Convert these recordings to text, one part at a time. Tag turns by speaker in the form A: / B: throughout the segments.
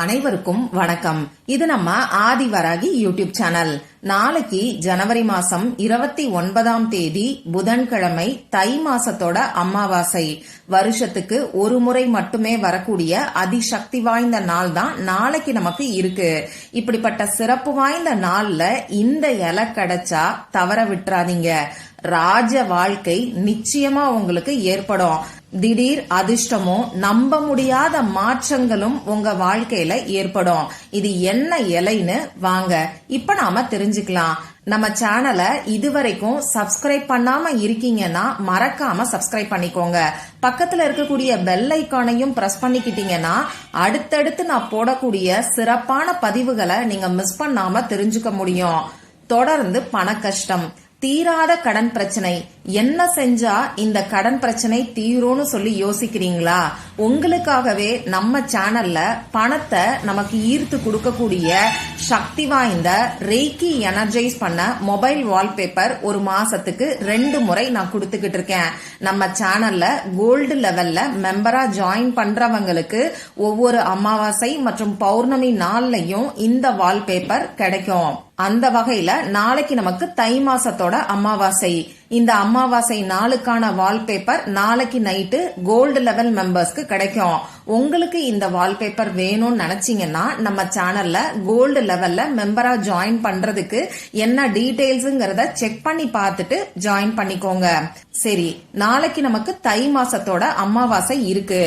A: அனைவருக்கும் வணக்கம். இது நம்ம ஆதிவராகி யூடியூப் சேனல். நாளைக்கு ஜனவரி மாசம் இருபத்தி ஒன்பதாம் தேதி புதன்கிழமை தை மாசத்தோட அமாவாசை. வருஷத்துக்கு ஒரு முறை மட்டுமே வரக்கூடிய அதிசக்தி வாய்ந்த நாள் தான் நாளைக்கு நமக்கு இருக்கு. இப்படிப்பட்ட சிறப்பு வாய்ந்த நாள்ல இந்த இலை கிடைச்சா தவற விட்டுறாதீங்க. ராஜ வாழ்க்கை நிச்சயமா உங்களுக்கு ஏற்படும். திடீர் அதிர்ஷ்டமும் நம்ப முடியாத மாற்றங்களும் உங்க வாழ்க்கையில ஏற்படும். இது என்ன இலைன்னு வாங்க. இப்ப நாம தெரிஞ்சுக்கலாம். நம்ம சேனலை இதுவரைக்கும் சப்ஸ்கிரைப் பண்ணாம இருக்கீங்கன்னா மறக்காம சப்ஸ்கிரைப் பண்ணிக்கோங்க. பக்கத்துல இருக்கக்கூடிய பெல் ஐக்கானையும் பிரஸ் பண்ணிக்கிட்டீங்கன்னா அடுத்தடுத்து நான் போடக்கூடிய சிறப்பான பதிவுகளை நீங்க மிஸ் பண்ணாம தெரிஞ்சுக்க முடியும். தொடர்ந்து பண கஷ்டம் தீராத கடன் பிரச்சனை என்ன செஞ்சா இந்த கடன் பிரச்சனை தீரும்னு சொல்லி யோசிக்கிறீங்களா? உங்களுக்காகவே நம்ம சேனல்ல பணத்தை நமக்கு ஈர்த்து கொடுக்கக்கூடிய சக்தி வாய்ந்த ரெய்கி எனர்ஜைஸ் பண்ண மொபைல் வால்பேப்பர் ஒரு மாசத்துக்கு ரெண்டு முறை நான் கொடுத்துக்கிட்டு இருக்கேன். நம்ம சேனல்ல கோல்டு லெவல்ல மெம்பரா ஜாயின் பண்றவங்களுக்கு ஒவ்வொரு அமாவாசை மற்றும் பௌர்ணமி நாள்லயும் இந்த வால்பேப்பர் கிடைக்கும். அந்த வகையில நாளைக்கு நமக்கு தை மாசத்தோட அமாவாசை. இந்த அமாவாசை நாளுக்கான வால்பேப்பர் நாளைக்கு நைட்டு கோல்டு லெவல் மெம்பர்ஸ்க்கு கிடைக்கும். உங்களுக்கு இந்த வால்பேப்பர் வேணும்னு நினைச்சீங்கன்னா நம்ம சேனல்ல கோல்டு லெவல்ல மெம்பரா ஜாயின் பண்றதுக்கு என்ன டீடைல்ஸ்ங்கிறத செக் பண்ணி பார்த்துட்டு ஜாயின் பண்ணிக்கோங்க. சரி நாளைக்கு நமக்கு தை மாசத்தோட அமாவாசை இருக்கு.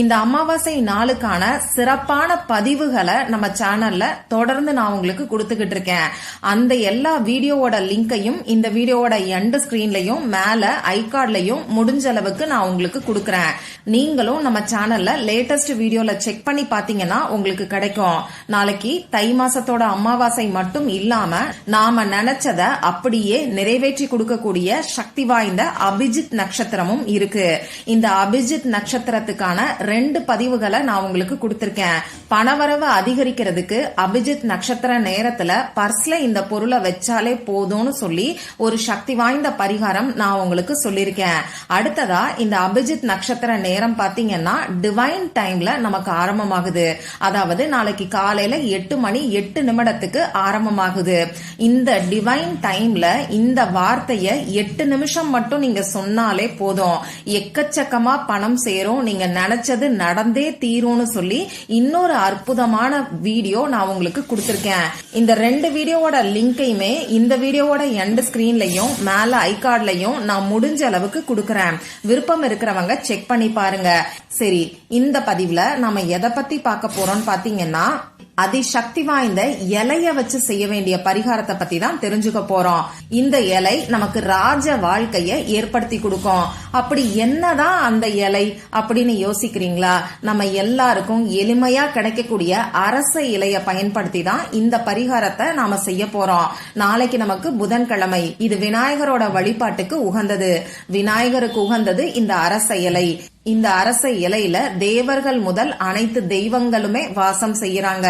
A: இந்த அமாவாசை நாளுக்கான சிறப்பான பதிவுகளை நம்ம சேனல்ல தொடர்ந்து நான் உங்களுக்கு கொடுத்துக்கிட்டு இருக்கேன். அந்த எல்லா வீடியோவோட லிங்கையும் இந்த வீடியோவோட எண்ட் ஸ்கிரீன்லயும் மேல ஐகார்ட்லயும் முடிஞ்ச அளவுக்கு நான் உங்களுக்கு கொடுக்கறேன். நீங்களும் நம்ம சேனல்ல லேட்டஸ்ட் வீடியோல செக் பண்ணி பாத்தீங்கன்னா உங்களுக்கு கிடைக்கும். நாளைக்கு தை மாசத்தோட அமாவாசை மட்டும் இல்லாம நாம நினைச்சத அப்படியே நிறைவேற்றி கொடுக்கக்கூடிய சக்தி வாய்ந்த அபிஜித் நட்சத்திரமும் இருக்கு. இந்த அபிஜித் நட்சத்திரத்துக்கான ரெண்டு பதிவுகளை நான் உங்களுக்கு கொடுத்திருக்கேன். பணவரவு அதிகரிக்கிறதுக்கு அபிஜித் நட்சத்திர நேரத்துல பர்ஸ்ல இந்த பொருளை வச்சாலே போதும்னு சொல்லி ஒரு சக்தி வாய்ந்த பரிகாரம் நான் உங்களுக்கு சொல்லியிருக்கேன். அடுத்ததா இந்த அபிஜித் நட்சத்திர நேரம் பாத்தீங்கன்னா டிவைன் டைம்ல நமக்கு ஆரம்பமாகுது. அதாவது நாளைக்கு காலையில எட்டு மணி எட்டு நிமிடத்துக்கு ஆரம்பமாகுது. இந்த டிவைன் டைம்ல இந்த வார்த்தைய எட்டு நிமிஷம் மட்டும் நீங்க சொன்னாலே போதும். எக்கச்சக்கமா பணம் சேரும். நீங்க நினைச்சது நடந்தே தீரும்னு சொல்லி இன்னொரு அற்புதமான வீடியோ நான் உங்களுக்கு கொடுத்துருக்கேன். இந்த ரெண்டு வீடியோவோட லிங்கையுமே இந்த வீடியோவோட எண்ட் ஸ்கிரீன்லயும் மேல ஐகார்ட்லயும் நான் முடிஞ்ச அளவுக்கு கொடுக்கறேன். விருப்பம் இருக்கிறவங்க செக் பண்ணி பாருங்க. சரி இந்த பதிவுல நாம எதை பத்தி பார்க்க போறோம்னு பாத்தீங்கன்னா அதிசக்தி வாய்ந்த இலைய வச்சு செய்ய வேண்டிய பரிகாரத்தை பத்தி தான் தெரிஞ்சுக்க போறோம். இந்த இலை நமக்கு ராஜ வாழ்க்கைய ஏற்படுத்தி கொடுக்கும். அப்படி என்னதான் அந்த இலை அப்படின்னு யோசிக்கிறீங்களா? நம்ம எல்லாருக்கும் எளிமையா கிடைக்கக்கூடிய அரச இலைய பயன்படுத்தி தான் இந்த பரிகாரத்தை நாம செய்ய போறோம். நாளைக்கு நமக்கு புதன்கிழமை. இது விநாயகரோட வழிபாட்டுக்கு உகந்தது. விநாயகருக்கு உகந்தது இந்த அரச இலை. இந்த அரச இலையில தேவர்கள் முதல் அனைத்து தெய்வங்களுமே வாசம் செய்யறாங்க.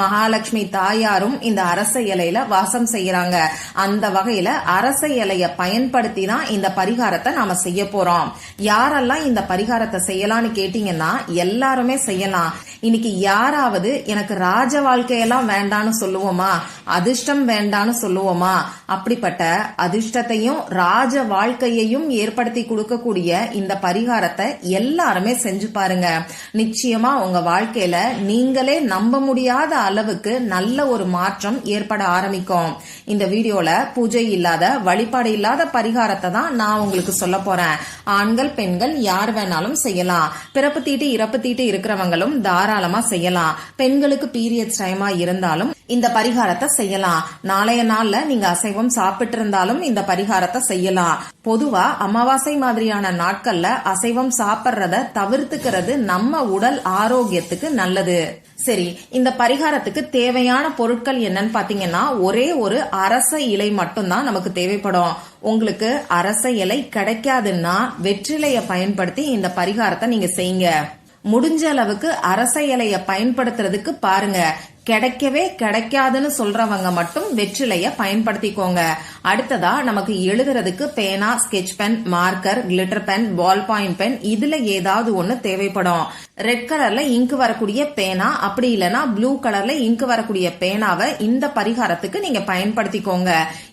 A: மகாலட்சுமி தாயாரும் இந்த அரச இலையில வாசம் செய்யறாங்க. அந்த வகையில அரச இலைய பயன்படுத்தி தான் இந்த பரிகாரத்தை நாம செய்ய போறோம். யாரெல்லாம் இந்த பரிகாரத்தை செய்யலாம்னு கேட்டீங்கன்னா எல்லாருமே செய்யலாம். இன்னைக்கு யாராவது எனக்கு ராஜ வாழ்க்கையெல்லாம் வேண்டான்னு சொல்லுவோமா? அதிர்ஷ்டம் வேண்டான்னு சொல்லுவோமா? அப்படிப்பட்ட அதிர்ஷ்டத்தையும் ராஜ வாழ்க்கையையும் ஏற்படுத்தி கொடுக்கக்கூடிய இந்த பரிகாரத்தை எல்லாருமே செஞ்சு பாருங்க. நிச்சயமா உங்க வாழ்க்கையில நீங்களே நம்ப முடியாத அளவுக்கு நல்ல ஒரு மாற்றம் ஏற்பட ஆரம்பிக்கும். இந்த வீடியோல பூஜை இல்லாத வழிபாடு இல்லாத பரிகாரத்தை தான் நான் உங்களுக்கு சொல்ல போறேன். ஆண்கள் பெண்கள் யார் வேணாலும் செய்யலாம். பிறப்பு தீட்டு இறப்பு தீட்டு இருக்கிறவங்களும் தாராளமா செய்யலாம். பெண்களுக்கு பீரியட்ஸ் டைமா இருந்தாலும் இந்த பரிகாரத்தை செய்யலாம். நாளைய நாள்ல நீங்க அசைவம் சாப்பிட்டு இருந்தாலும் இந்த பரிகாரத்தை செய்யலாம். பொதுவா அமாவாசை மாதிரியான நாட்கள்ல அசைவம் சாப்பிடுறத தவிர்த்துக்கிறது நம்ம உடல் ஆரோக்கியத்துக்கு நல்லது. சரி இந்த பரிகாரத்துக்கு தேவையான பொருட்கள் என்னன்னு பாத்தீங்கன்னா ஒரே ஒரு அரச இலை மட்டும்தான் நமக்கு தேவைப்படும். உங்களுக்கு அரச இலை கிடைக்காதுன்னா வெற்றிலைய பயன்படுத்தி இந்த பரிகாரத்தை நீங்க செய்யுங்க. முடிஞ்ச அளவுக்கு அரச இலைய பயன்படுத்துறதுக்கு பாருங்க. கிடைக்கவே கிடைக்காதுன்னு சொல்றவங்க மட்டும் வெற்றிலைய பயன்படுத்திக்கோங்க. அடுத்ததா நமக்கு எழுதுறதுக்கு பேனா sketch pen marker glitter pen ball point pen இதுல ஏதாவது ஒண்ணு தேவைப்படும். ரெட் கலர்ல இங்க் வரக்கூடிய பேனா அப்படி இல்லைன்னா ப்ளூ கலர்ல இங்க் வரக்கூடிய பேனாவை இந்த பரிகாரத்துக்கு நீங்க பயன்படுத்திக்கோங்க.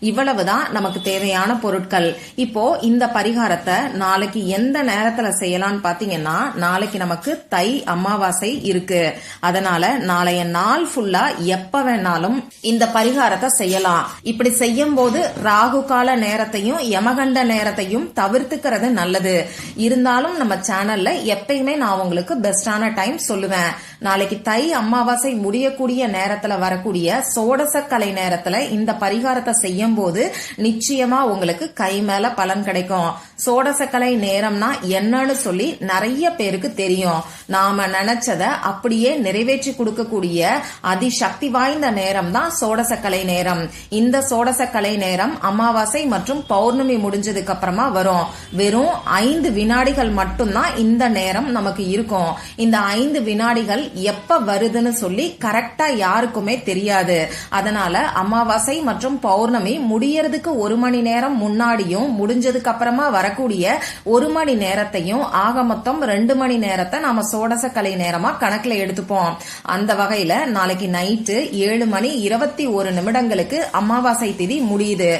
A: இவ்வளவுதான் நமக்கு தேவையான பொருட்கள். இப்போ இந்த பரிகாரத்தை நாளைக்கு எந்த நேரத்துல செய்யலாம்னு பாத்தீங்கன்னா நாளைக்கு நமக்கு தை அமாவாசை இருக்கு. அதனால நாளைய நாள் ஃபுல்லா எப்ப வேணாலும் இந்த பரிகாரத்தை செய்யலாம். இப்படி செய்யும் போது ராகு கால நேரத்தையும் யமகண்ட நேரத்தையும் தவிர்த்துக்கிறது நல்லது. இருந்தாலும் நம்ம சேனல்ல எப்பயுமே நான் உங்களுக்கு பெஸ்டான டைம் சொல்லுவேன். நாளைக்கு தை அமாவாசை முடியக்கூடிய நேரத்துல வரக்கூடிய சோடசக்கலை நேரத்துல இந்த பரிகாரத்தை செய்யும் போது நிச்சயமா உங்களுக்கு கை மேல பலன் கிடைக்கும். சோடசக்கலை நேரம்னா என்னன்னு சொல்லி நிறைய பேருக்கு தெரியும். நாம நினைச்சத அப்படியே நிறைவேற்றி கொடுக்கக்கூடிய அதிசக்தி வாய்ந்த நேரம் தான் சோடசக்கலை நேரம். இந்த சோடசக்கலை நேரம் அமாவாசை மற்றும் பௌர்ணமி முடிஞ்சதுக்கு அப்புறமா வரும். வெறும் ஐந்து வினாடிகள் மட்டும்தான் இந்த நேரம் நமக்கு இருக்கும். இந்த ஐந்து வினாடிகள் எப்ப வருதுன்னு சொல்லி கரெக்டா யாருக்குமே தெரியாது. அதனால அமாவாசை மற்றும் பௌர்ணமி முடியறதுக்கு ஒரு மணி நேரம் முன்னாடியும் முடிஞ்சதுக்கு அப்புறமா வரக்கூடிய ஒரு மணி நேரத்தையும் ஆக மொத்தம் ரெண்டு மணி நேரத்தை நாம சோடச கலை நேரமா கணக்குல எடுத்துப்போம். அந்த வகையில நாளைக்கு நைட்டு ஏழு மணி இருபத்தி ஒரு நிமிடங்களுக்கு அமாவாசை திதி முடியுது.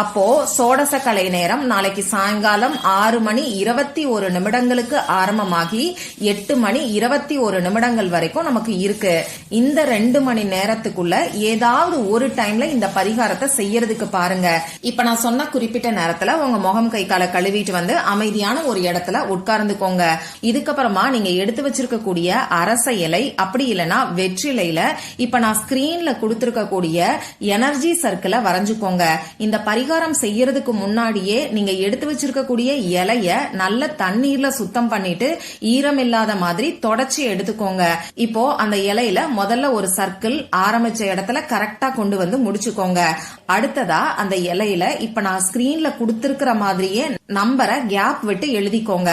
A: அப்போ சோடச கலை நேரம் நாளைக்கு சாயங்காலம் ஆறு மணி இருபத்தி ஒரு நிமிடங்களுக்கு ஆரம்பமாகி எட்டு மணி இருபத்தி ஒரு நிமிடங்கள் வரைக்கும் நமக்கு இருக்கு. இந்த ரெண்டு மணி நேரத்துக்குள்ள ஏதாவது ஒரு டைம்ல இந்த பரிகாரத்தை செய்யறதுக்கு பாருங்க. இப்ப நான் சொன்ன குறிப்பிட்ட நேரத்துல உங்க முகம் கை காலை கழுவிட்டு வந்து அமைதியான ஒரு இடத்துல உட்கார்ந்துக்கோங்க. இதுக்கப்புறமா நீங்க எடுத்து வச்சிருக்கக்கூடிய அரச இலை அப்படி இல்லைன்னா வெற்றிலையில இப்ப நான் ஸ்கிரீன்ல கொடுத்திருக்கக்கூடிய எனர்ஜி சர்க்கிளை வரைஞ்சுக்கோங்க. இந்த பரி பரிகாரம் செய்யறதுக்கு முன்னாடியே நீங்க எடுத்து வச்சிருக்கக்கூடிய இலைய நல்ல தண்ணீர்ல சுத்தம் பண்ணிட்டு ஈரம் இல்லாத மாதிரி தொடச்சி எடுத்துக்கோங்க. இப்போ அந்த இலையில முதல்ல ஒரு சர்க்கிள் ஆரம்பிச்ச இடத்துல கரெக்டா கொண்டு வந்து முடிச்சுக்கோங்க. அடுத்ததா அந்த இலையில இப்ப நான் ஸ்கிரீன்ல கொடுத்திருக்கிற மாதிரியே நம்பரை கேப் விட்டு எழுதிக்கோங்க.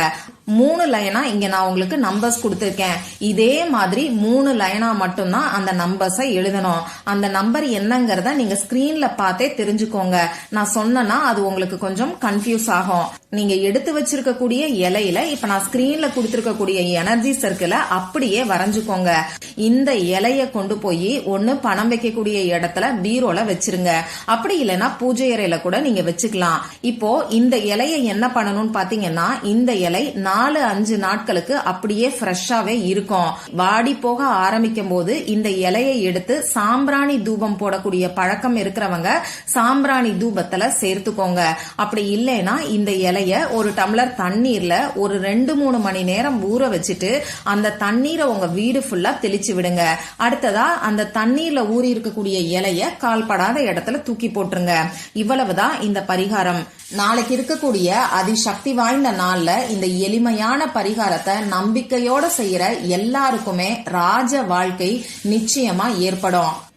A: மூணு லைனா இங்க நான் உங்களுக்கு நம்பர்ஸ் கொடுத்துருக்கேன். இதே மாதிரி மூணு லைனா மட்டும்தான் அந்த நம்பர்ஸை எழுதணும். அந்த நம்பர் என்னங்கிறத நீங்க ஸ்கிரீன்ல பார்த்தே தெரிஞ்சுக்கோங்க. நான் சொன்னேன்னா அது உங்களுக்கு கொஞ்சம் கன்ஃபியூஸ் ஆகும். நீங்க எடுத்து வச்சிருக்கக்கூடிய இலையில இப்ப நான் ஸ்கிரீன்ல கொடுத்துருக்கக்கூடிய எனர்ஜி சர்க்கிளை அப்படியே வரைஞ்சுக்கோங்க. இந்த இலைய கொண்டு போய் ஒன்னு பணம் வைக்கக்கூடிய இடத்துல பீரோல வச்சிருங்க. அப்படி இல்லைன்னா பூஜை அறையில கூட நீங்க வச்சுக்கலாம். இப்போ இந்த இலைய என்ன பண்ணணும்னு பாத்தீங்கன்னா இந்த இலை நான் நாலு அஞ்சு நாட்களுக்கு அப்படியே ஃப்ரெஷ்ஷாவே இருக்கும். வாடி போக ஆரம்பிக்கும் போது இந்த இலையை எடுத்து சாம்பிராணி தூபம் போடக்கூடிய பழக்கம் இருக்கிறவங்க சாம்பிராணி தூபத்துல சேர்த்துக்கோங்க. அப்படி இல்லைன்னா இந்த இலைய ஒரு டம்ளர் தண்ணீர்ல ஒரு ரெண்டு மூணு மணி நேரம் ஊற வச்சுட்டு அந்த தண்ணீரை உங்க வீடு ஃபுல்லா தெளிச்சு விடுங்க. அடுத்ததா அந்த தண்ணீர்ல ஊறி இருக்கக்கூடிய இலைய கால்படாத இடத்துல தூக்கி போட்டுருங்க. இவ்வளவுதான் இந்த பரிகாரம். நாளைக்கு இருக்கக்கூடிய அதிசக்தி வாய்ந்த நாள்ல இந்த எளிமையான பரிகாரத்தை நம்பிக்கையோட செய்யற எல்லாருக்குமே ராஜ வாழ்க்கை நிச்சயமா ஏற்படும்.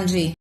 A: country